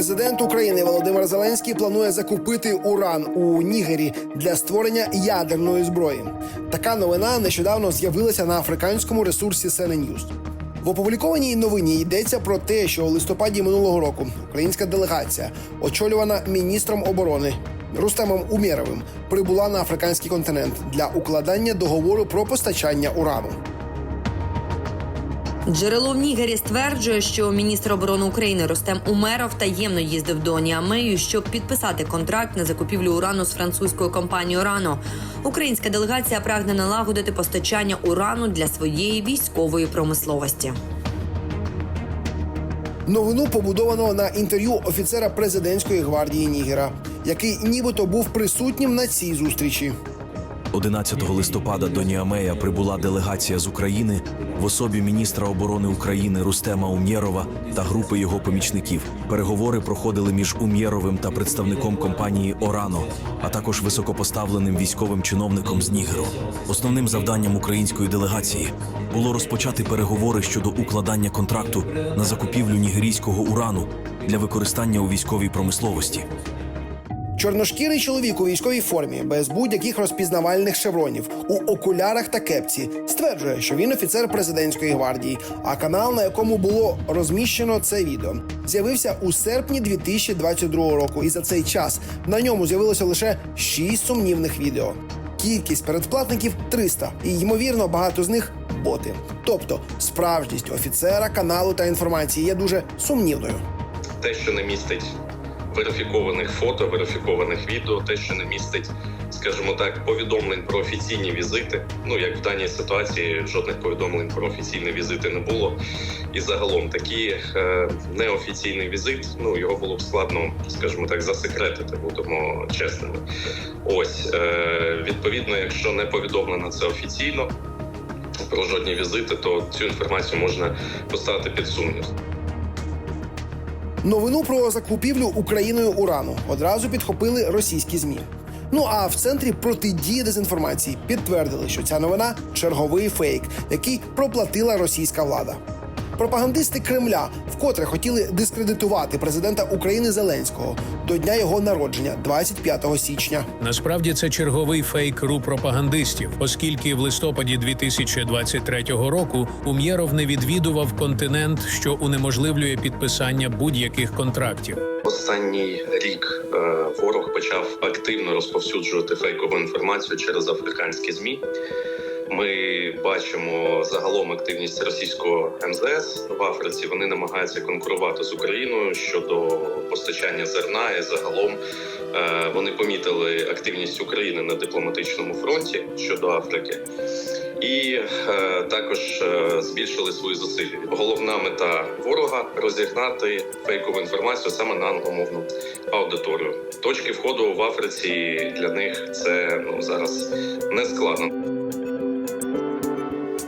Президент України Володимир Зеленський планує закупити уран у Нігері для створення ядерної зброї. Така новина нещодавно з'явилася на африканському ресурсі News. В опублікованій новині йдеться про те, що у листопаді минулого року українська делегація, очолювана міністром оборони Рустемом Умєровим, прибула на африканський континент для укладання договору про постачання урану. Джерело в Нігері стверджує, що міністр оборони України Ростем Умеров таємно їздив до Ніамею, щоб підписати контракт на закупівлю урану з французькою компанією Рано. Українська делегація прагне налагодити постачання урану для своєї військової промисловості. Новину побудовано на інтерв'ю офіцера президентської гвардії Нігера, який нібито був присутнім на цій зустрічі. 11 листопада до Ніамея прибула делегація з України в особі міністра оборони України Рустема Умєрова та групи його помічників. Переговори проходили між Умєровим та представником компанії Орано, а також високопоставленим військовим чиновником з Нігеру. Основним завданням української делегації було розпочати переговори щодо укладання контракту на закупівлю нігерійського урану для використання у військовій промисловості. Чорношкірий чоловік у військовій формі без будь-яких розпізнавальних шевронів у окулярах та кепці стверджує, що він офіцер президентської гвардії. А канал, на якому було розміщено це відео, з'явився у серпні 2022 року. І за цей час на ньому з'явилося лише 6 сумнівних відео. Кількість передплатників 300, і ймовірно, багато з них боти. Тобто, справжність офіцера каналу та інформації є дуже сумнівною. те, що не містить верифікованих фото, верифікованих відео, те, що не містить, скажімо так, повідомлень про офіційні візити. Ну як в даній ситуації жодних повідомлень про офіційні візити не було. І загалом такий е, неофіційний візит, ну його було б складно, скажімо так, засекретити, будемо чесними. Ось е, відповідно, якщо не повідомлено це офіційно. Про жодні візити, то цю інформацію можна поставити під сумнів. Новину про закупівлю Україною урану одразу підхопили російські змі. Ну а в центрі протидії дезінформації підтвердили, що ця новина черговий фейк, який проплатила російська влада. Пропагандисти Кремля вкотре хотіли дискредитувати президента України Зеленського до дня його народження, 25 січня. Насправді це черговий фейк ру пропагандистів, оскільки в листопаді 2023 року Умєров не відвідував континент, що унеможливлює підписання будь-яких контрактів. Останній рік е, ворог почав активно розповсюджувати фейкову інформацію через африканські змі. Ми бачимо загалом активність російського МЗС в Африці. Вони намагаються конкурувати з Україною щодо постачання зерна. І загалом е, вони помітили активність України на дипломатичному фронті щодо Африки. І е, також е, збільшили свої зусилля. Головна мета ворога розігнати фейкову інформацію саме на англомовну аудиторію. Точки входу в Африці для них це ну зараз не складно.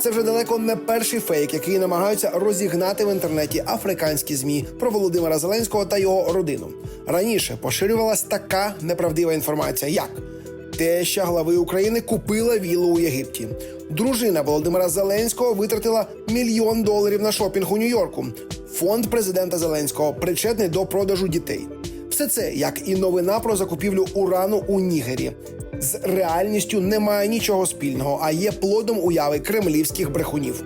Це вже далеко не перший фейк, який намагаються розігнати в інтернеті африканські змі про Володимира Зеленського та його родину. Раніше поширювалась така неправдива інформація, як теща глави України купила віллу у Єгипті. Дружина Володимира Зеленського витратила мільйон доларів на шопінг у Нью-Йорку. Фонд президента Зеленського причетний до продажу дітей. Все це як і новина про закупівлю урану у Нігері. З реальністю немає нічого спільного, а є плодом уяви кремлівських брехунів.